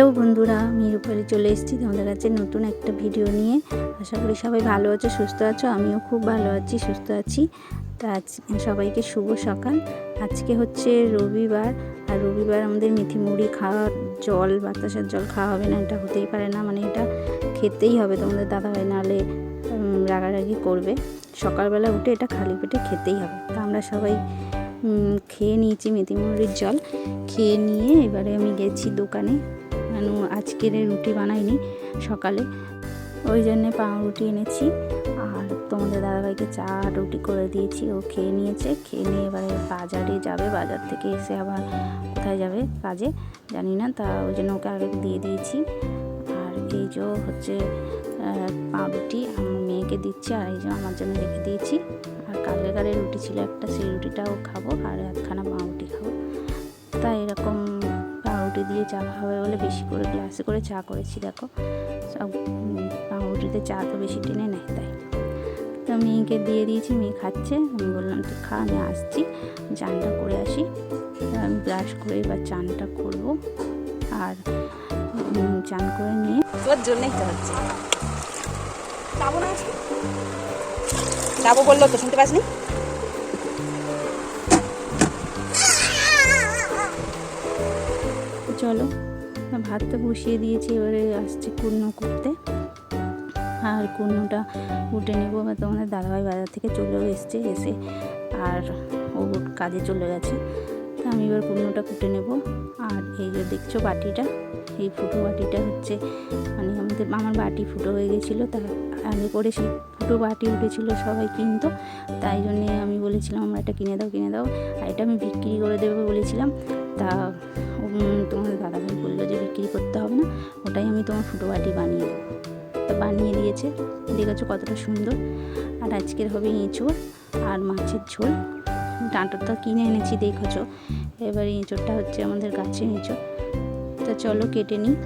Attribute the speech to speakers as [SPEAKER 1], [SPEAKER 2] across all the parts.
[SPEAKER 1] Hello বন্ধুরা, আমি চলে এসেছি তোমাদের কাছে নতুন একটা ভিডিও নিয়ে। আশা করি সবাই ভালো আছো, সুস্থ আছো, আমিও খুব ভালো আছি, সুস্থ আছি। তা আজ সবাইকে শুভ সকাল। আজকে হচ্ছে রবিবার, আর রবিবার আমাদের মেথি মুড়ি খাওয়ার জল, বাতাসের জল খাওয়া হবে না, এটা হতেই পারে না মানে এটা খেতেই হবে তোমাদের দাদাভাই, নাহলে রাগারাগি করবে। সকালবেলা উঠে এটা খালি পেটে খেতেই হবে। তা আমরা সবাই খেয়ে নিয়েছি মেথি মুড়ির জল। খেয়ে নিয়ে এবারে আমি গেছি দোকানে। মানু আজকের রুটি বানাইনি সকালে। ওই জন্যে পাউরুটি এনেছি। আর তোমাদের দাদাভাইকে চা রুটি করে দিয়েছি। ও খেয়ে নিয়েছে। খেয়ে নিয়ে এবারে বাজারে যাবে। বাজার থেকে এসে আবার কোথায় যাবে কাজে জানি না। তা ওই জন্য ওকে আগে দিয়ে দিয়েছি। আর এই যে হচ্ছে পাউরুটি আমার মেয়েকে দিচ্ছি আর এই যে আমার জন্য রেখে দিয়েছি। আর কালকেকারের রুটি ছিল একটা, সেই রুটিটাও খাব। আর একখানা পাউরুটি খাব। তাই এরকম পাউরুটি দিয়ে চা খাওয়া বলে বেশি করে গ্লাসে করে চা করেছি, দেখো। সব পাউরুটিতে চা তো বেশি টেনে নেয়, তাই। তো মেয়েকে দিয়ে দিয়েছি, মেয়ে খাচ্ছে। আমি বললাম, তুই খা, আমি আসছি, চানটা করে আসি। তা আমি ব্রাশ করে এবার চানটা করব আর চান করে নিয়ে
[SPEAKER 2] তোর জন্যই তো হচ্ছে। যাব না যাব বলল তো, শুনতে পাসনি?
[SPEAKER 1] চলো। ভাতটা বসিয়ে দিয়েছি, এবারে আসছে কুর্নো করতে। আর কুর্নোটা উঠে নেব বা তোমাদের দাদাভাই বাজার থেকে চলেও এসছে, এসে আর ও কাজে চলে গেছে। তা আমি এবার কুর্নোটা কুটে নেব। আর এই যে দেখছ বাটিটা, এই ফুটো বাটিটা হচ্ছে মানে আমাদের, আমার বাটি ফুটো হয়ে গেছিল, তা আগে করে সেই ফুটো বাটি উঠেছিল সবাই কিনতো, তাই জন্যে আমি বলেছিলাম আমরা এটা কিনে দাও কিনে দাও। আর এটা আমি বিক্রি করে দেবো বলেছিলাম। তা তোমার করতে হবে না, ওটাই আমি তোমার ফুটো বাটি বানিয়ে দেবো। তা বানিয়ে দিয়েছে, দেখেছ কতটা সুন্দর। আর আজকের হবে এঁচোড় আর মাছের ঝোল। ডাঁটাটা কিনে এনেছি, দেখেছ। এবার এঁচোড়টা হচ্ছে আমাদের গাছে এঁচোড়। তো চলো কেটে নিই।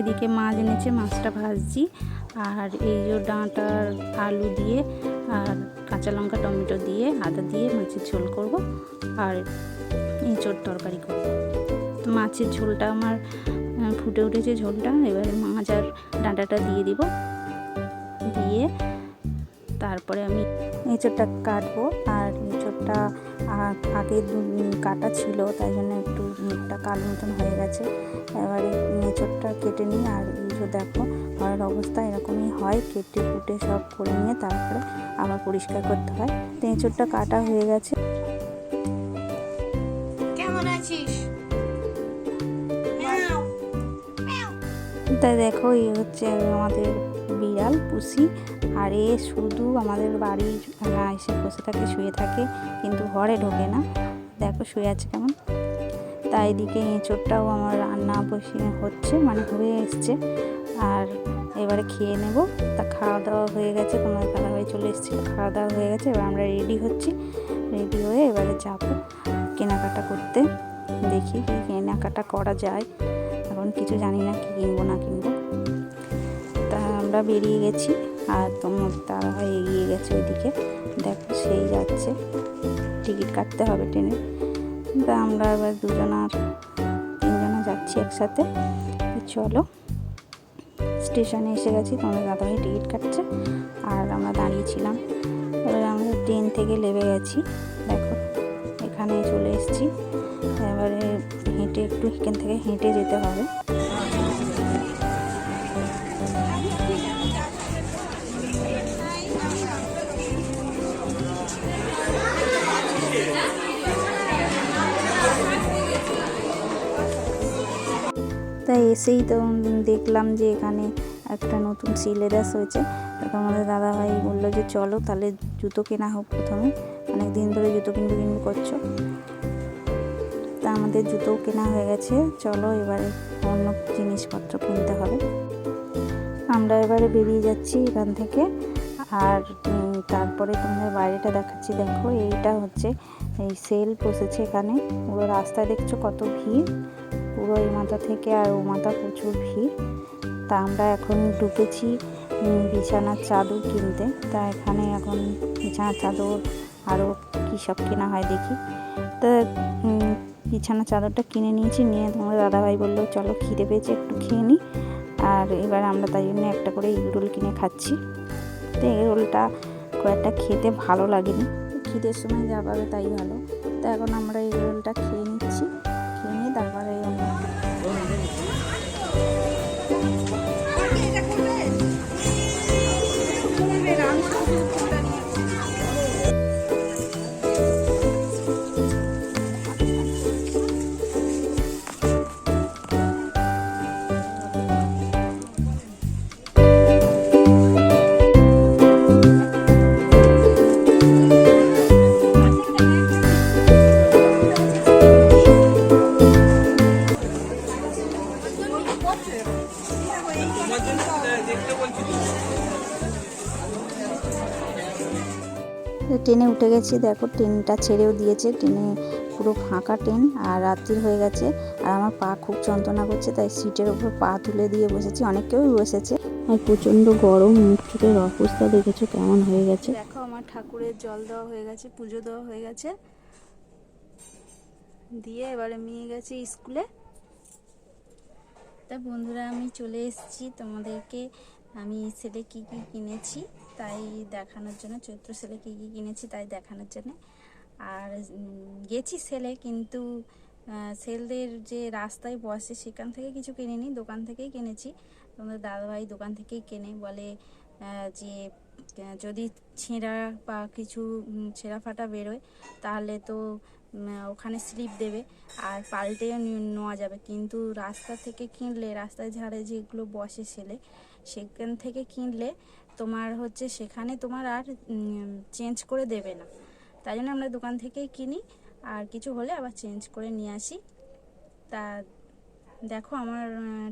[SPEAKER 1] এদিকে মাছ এনেছে, মাছটা ভাজছি। আর এই যে ডাঁটার আলু দিয়ে আর কাঁচা লঙ্কা, টমেটো দিয়ে, আদা দিয়ে মাছের ঝোল করব আর এঁচোড় তরকারি করব। তো মাছের ঝোলটা আমার ফুটে উঠেছে ঝোলটা। এবারে মাছ আর ডাঁটাটা দিয়ে দিব। দিয়ে তারপরে আমি এঁচোড়টা কাটবো আর এঁচোড়টা আ- আগে কাটা ছিল তাই জন্য একটু মুখটা কালো মতন হয়ে গেছে। এবারে এঁচোড়টা কেটে নিই আর এই যে দেখো ঘরের অবস্থা এরকমই হয় কেটে কুটে সব করে নিয়ে তারপরে আবার পরিষ্কার করতে হয়। তো এঁচোড়টা কাটা হয়ে গেছে।
[SPEAKER 2] কেমন আছিস?
[SPEAKER 1] তাই দেখো এই হচ্ছে আমাদের বিড়াল পুষি। আর এ শুধু আমাদের বাড়ির এসে বসে থাকে, শুয়ে থাকে, কিন্তু ঘরে ঢোকে না। দেখো শুয়ে আছে কেমন। তাই এদিকে এঁচোড়টাও আমার রান্না বসে হচ্ছে মানে হয়ে এসছে। আর এবারে খেয়ে নেব। তা খাওয়া দাওয়া হয়ে গেছে কোনো দাদা হয়ে চলে এসেছিল খাওয়া দাওয়া হয়ে গেছে। এবার আমরা রেডি হচ্ছি। রেডি হয়ে এবারে যাব কেনাকাটা করতে। দেখি কি কেনাকাটা করা যায়। এখন কিছু জানি না কি কিনবো না কিনবো। তা আমরা বেরিয়ে গেছি। আর তোমার তারা এগিয়ে গেছে ওইদিকে। দেখো সেই যাচ্ছে। টিকিট কাটতে হবে ট্রেনে। তা আমরা এবার দুজনার তিনজনা যাচ্ছি একসাথে। চলো, স্টেশনে এসে গেছি। তোমার দাদাভাই টিকিট কাটছে আর আমরা দাঁড়িয়েছিলাম। এবার আমরা ট্রেন থেকে নেমে গেছি। দেখো এখানে চলে এসেছি। এবারে হেঁটে একটু এখান থেকে হেঁটে যেতে হবে। তাই এসেই তো দেখলাম যে এখানে একটা নতুন সিলেবাস হয়েছে। তা তোমাদের দাদাভাই বলল যে চলো তাহলে জুতো কেনা হোক প্রথমে। অনেক দিন ধরে জুতো কিনবো কিনবো করছ। তা আমাদের জুতোও কেনা হয়ে গেছে। চলো এবারে অন্য জিনিসপত্র কিনতে হবে। আমরা এবারে বেরিয়ে যাচ্ছি এখান থেকে। আর তারপরে তোমাদের বাইরেটা দেখাচ্ছি। দেখো, এইটা হচ্ছে এই সেল বসেছে এখানে। পুরো রাস্তায় দেখছ কত ভিড়। পুরো এই মাথা থেকে আর ও মাথা প্রচুর ভিড়। তা আমরা এখন ঢুকেছি বিছানার চাদর কিনতে। তা এখানে এখন বিছানার চাদর আরও কী সব কেনা হয় দেখি। তা বিছানার চাদরটা কিনে নিয়েছি, নিয়ে তোমার দাদাভাই বলল, চলো খিদে পেয়েছে, একটু খেয়ে নিই আর এবার আমরা তাই জন্য একটা করে এগরোল কিনে খাচ্ছি। তো এগ রোলটা খুব একটা খেতে ভালো লাগেনি। খিদের সময় যা পাবে তাই ভালো। তো এখন আমরা এই রোলটা খেয়ে নিচ্ছি। উঠে গেছি, দেখো ট্রেনটা ছেড়েও দিয়েছে, ট্রেনে পুরো ফাঁকা ট্রেন আর রাত্রির হয়ে গেছে। আর আমার পা খুব যন্ত্রণা করছে, তাই সিটের উপর পা তুলে দিয়ে বসেছি অনেক কেউই বসেছে। আর প্রচণ্ড গরম, মুখ চোখের অবস্থা দেখেছ কেমন হয়ে গেছে? দেখো আমার ঠাকুরের জল দেওয়া হয়ে গেছে, পুজো দেওয়া হয়ে গেছে। দিয়ে এবারে মেয়ে গেছে স্কুলে। তা বন্ধুরা, আমি চলে এসেছি, তোমাদেরকে আমি সেলে কি কি কিনেছি। তাই দেখানোর জন্য, চৈত্র সেলে কী কী কিনেছি তাই দেখানোর জন্য। আর গেছি সেলে কিন্তু সেলদের যে রাস্তায় বসে সেখান থেকে কিছু কিনিনি, দোকান থেকেই কিনেছি। তোমাদের দাদাভাই দোকান থেকেই কেনে, বলে যে যদি ছেঁড়া বা কিছু ছেঁড়া ফাটা বেরোয়, তাহলে তো ওখানে স্লিপ দেবে আর পাল্টেও নেওয়া যাবে। কিন্তু রাস্তা থেকে কিনলে, রাস্তায় ঝাড়ে যেগুলো বসে সেলে, সেখান থেকে কিনলে তোমার হচ্ছে সেখানে তোমার আর চেঞ্জ করে দেবে না। তাই জন্য আমরা দোকান থেকেই কিনি, আর কিছু হলে আবার চেঞ্জ করে নিয়ে আসি। তা দেখো আমার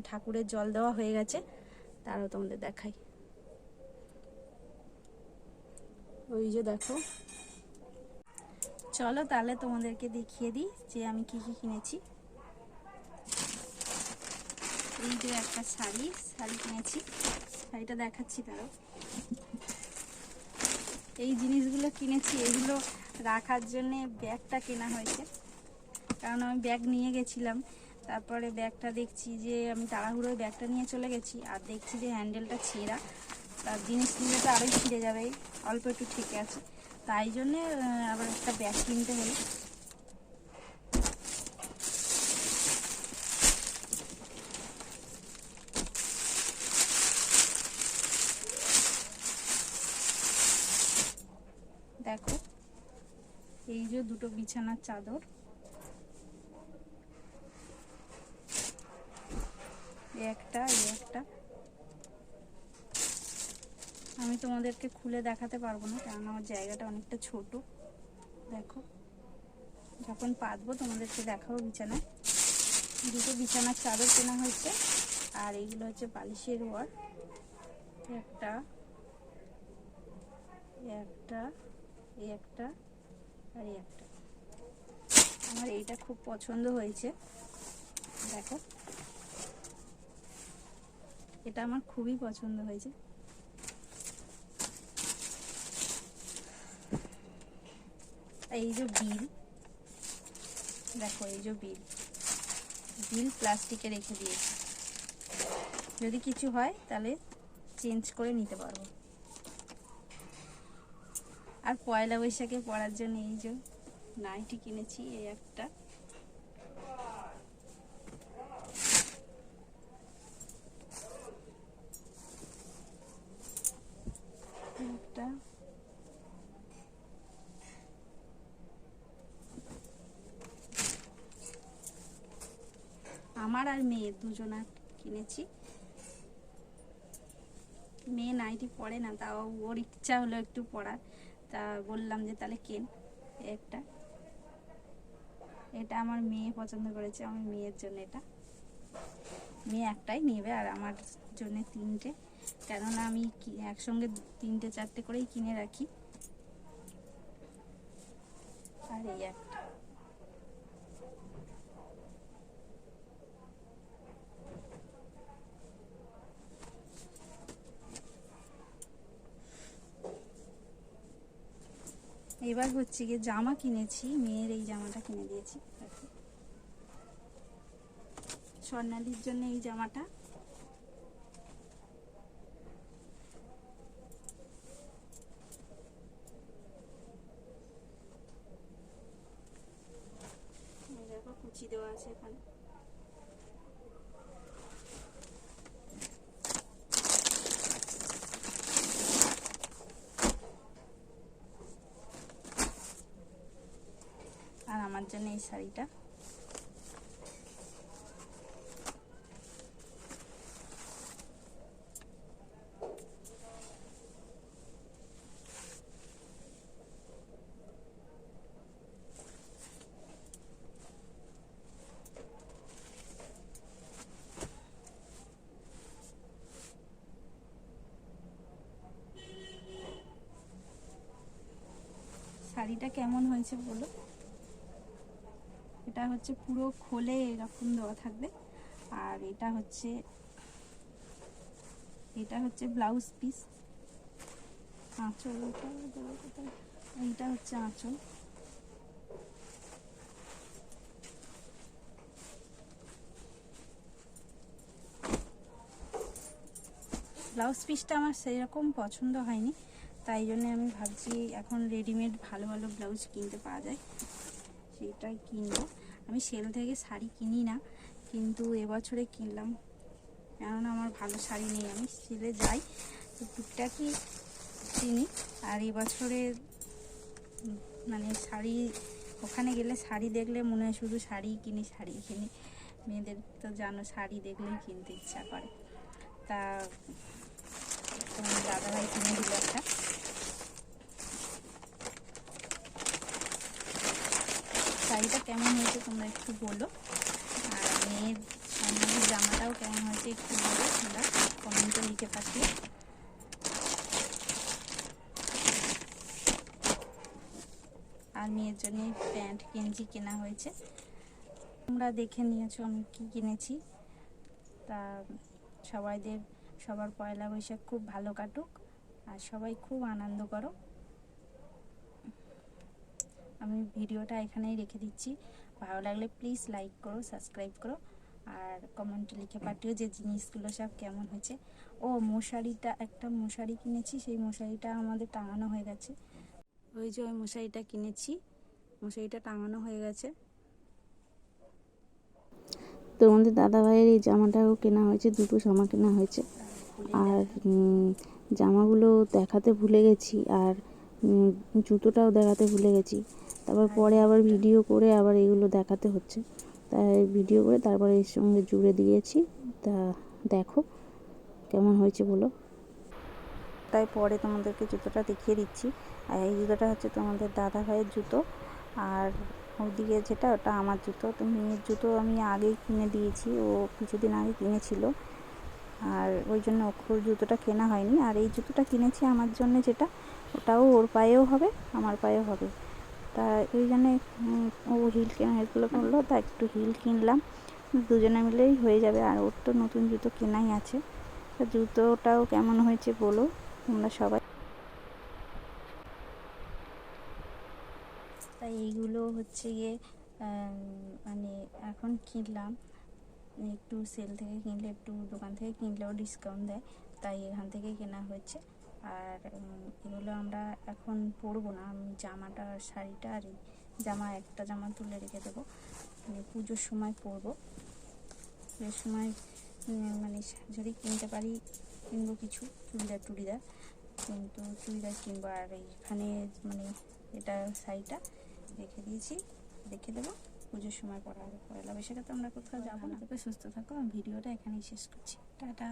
[SPEAKER 1] ঠাকুরের জল দেওয়া হয়ে গেছে, তারও তোমাদের দেখাই। ওই যে দেখো। চলো তাহলে তোমাদেরকে দেখিয়ে দিই যে আমি কি কি কিনেছি। এই যে একটা শাড়ি শাড়ি কিনেছি। শাড়িটা দেখাচ্ছি তারও। এই জিনিসগুলো কিনেছি, এগুলো রাখার জন্যে ব্যাগটা কেনা হয়েছে। কারণ আমি ব্যাগ নিয়ে গেছিলাম, তারপরে ব্যাগটা দেখছি যে আমি তাড়াহুড়োয় ব্যাগটা নিয়ে চলে গেছি, আর দেখছি যে হ্যান্ডেলটা ছেঁড়া। তার জিনিস নিলে তো আরোই ছিঁড়ে যাবে, অল্প একটু ঠিক আছে। তাই জন্যে আবার একটা ব্যাগ কিনতে হলো দেখো এই যে দুটো বিছানার চাদর। একটা একটা। আমি তোমাদেরকে খুলে দেখাতে পারব না, কারণ আমার জায়গাটা অনেকটা ছোট। দেখো, যখন পাতবো তোমাদেরকে দেখাবো বিছানায়। দুটো বিছানার চাদর কেনা হয়েছে, আর এইগুলো হচ্ছে বালিশের ওয়ার একটা একটা একটা। আর একটা। আমার এইটা খুব পছন্দ হয়েছে। দেখো। এটা আমার খুবই পছন্দ হয়েছে। এই যে বিল। দেখো, এই যে বিল। বিল প্লাস্টিকে রেখে দিয়েছি। যদি কিছু হয়, তাহলে চেঞ্জ করে নিতে পারব। আর পয়লা বৈশাখে পড়ার জন্য এই যে নাইটি কিনেছি, এই একটা। আমার আর মেয়ে দুজনা কিনেছি। মেয়ে নাইটি পড়ে না, তাও ওর ইচ্ছা হলো একটু পরার। তা বললাম যে, তাহলে কেন? একটা। এটা আমার মেয়ে পছন্দ করেছে, আমার মেয়ের জন্য এটা। মেয়ে একটাই নেবে আর আমার জন্য তিনটে। কেননা আমি একসঙ্গে তিনটে, চারটে করেই কিনে রাখি। আর এই একটা। এবার হচ্ছে গিয়ে জামা কিনেছি, মেয়ের এই জামাটা কিনে দিয়েছি। স্বর্ণালীর জন্য এই জামাটা কুচি দেওয়া আছে এখানে আর আমার জন্য এই শাড়িটা। শাড়িটা কেমন হয়েছে বলো? এটা হচ্ছে পুরো খোলে এরকম দেওয়া থাকবে। আর এটা হচ্ছে এটা হচ্ছে ব্লাউজ পিস। আঁচল এইটা হচ্ছে আঁচল। ব্লাউজ পিসটা আমার সেরকম পছন্দ হয়নি, তাই জন্য আমি ভাবছি এখন রেডিমেড ভালো ভালো ব্লাউজ কিনতে পাওয়া যায়। সেইটাই কিনবো। আমি সেল থেকে শাড়ি কিনি না, কিন্তু এবছরে কিনলাম। কেননা আমার ভালো শাড়ি নেই, আমি সেলে যাই, তো টুকটাকই কিনি। আর এবছরে মানে শাড়ি, ওখানে গেলে শাড়ি দেখলে মনে হয় শুধু শাড়ি কিনি শাড়ি কিনি। মেয়েদের তো জানো, শাড়ি দেখলেই কিনতে ইচ্ছা করে। তা দাদাভাই কিনে দিল একটা। শাড়িটা কেমন হয়েছে তোমরা একটু বলো। আর মেয়ের সামনের জামাটাও কেমন হয়েছে একটু বলো, তোমরা কমেন্টে লিখে পাঠিয়ে। আর মেয়ের জন্য প্যান্ট গেঞ্জি কেনা হয়েছে। তোমরা দেখে নিয়েছো আমি কি কিনেছি। তা সবাইদের, সবার পয়লা বৈশাখ খুব ভালো কাটুক, আর সবাই খুব আনন্দ করো। আমি ভিডিওটা এখানেই রেখে দিচ্ছি। ভালো লাগলে প্লিজ লাইক করো সাবস্ক্রাইব করো আর কমেন্টে লিখে পাঠিও যে জিনিসগুলো সব কেমন হয়েছে। ও মশারিটা একটা মশারি কিনেছি সেই মশারিটা আমাদের টাঙানো হয়ে গেছে। ওই যে ওই মশারিটা কিনেছি মশারিটা টাঙানো হয়ে গেছে।
[SPEAKER 3] তো আমাদের দাদা ভাইয়ের এই জামাটাও কেনা হয়েছে দুটো জামা কেনা হয়েছে। আর জামাগুলো দেখাতে ভুলে গেছি আর জুতোটাও দেখাতে ভুলে গেছি। তারপর পরে আবার ভিডিও করে আবার এগুলো দেখাতে হচ্ছে। তাই ভিডিও করে তারপরে এর সঙ্গে জুড়ে দিয়েছি। তা দেখো কেমন হয়েছে বলো।
[SPEAKER 1] তাই পরে তোমাদেরকে জুতোটা দেখিয়ে দিচ্ছি। আর এই জুতোটা হচ্ছে তোমাদের দাদা ভাইয়ের জুতো। আর ওদিকে যেটা ওটা আমার জুতো। তো মেয়ের জুতো আমি আগেই কিনে দিয়েছি। ও কিছুদিন আগে কিনেছিল। আর ওই জন্য ওর জুতোটা কেনা হয়নি। আর এই জুতোটা কিনেছি আমার জন্য যেটা ওটাও ওর পায়েও হবে, আমার পায়েও হবে। তা ওই জন্যে ও হিল কেনা হেল্পগুলো করল, তা একটু হিল কিনলাম। দুজনে মিলেই হয়ে যাবে, আর ওর তো নতুন জুতো কেনাই আছে। তা জুতোটাও কেমন হয়েছে বলো তোমরা সবাই। তাই এইগুলো হচ্ছে গিয়ে মানে এখন কিনলাম। একটু সেল থেকে কিনলে, একটু দোকান থেকে কিনলেও ডিসকাউন্ট দেয়। তাই এখান থেকে কেনা হয়েছে। আর এগুলো আমরা এখন পরবো না। আমি জামাটা, শাড়িটা আর জামা, একটা জামা তুলে রেখে দেবো। পুজোর সময় পরবো। পুজোর সময় মানে যদি কিনতে পারি, কিনবো কিছু। চুড়িদার, টুড়িদার। কিন্তু চুড়িদার কিনবো আর এইখানে মানে এটা শাড়িটা রেখে দিয়েছি, রেখে দেবো। পুজোর সময় পরা হবে পয়লা বৈশাখে তো আমরা কোথাও যাব না। সুস্থ থাকো। ভিডিওটা এখানেই শেষ করছি। টাটা।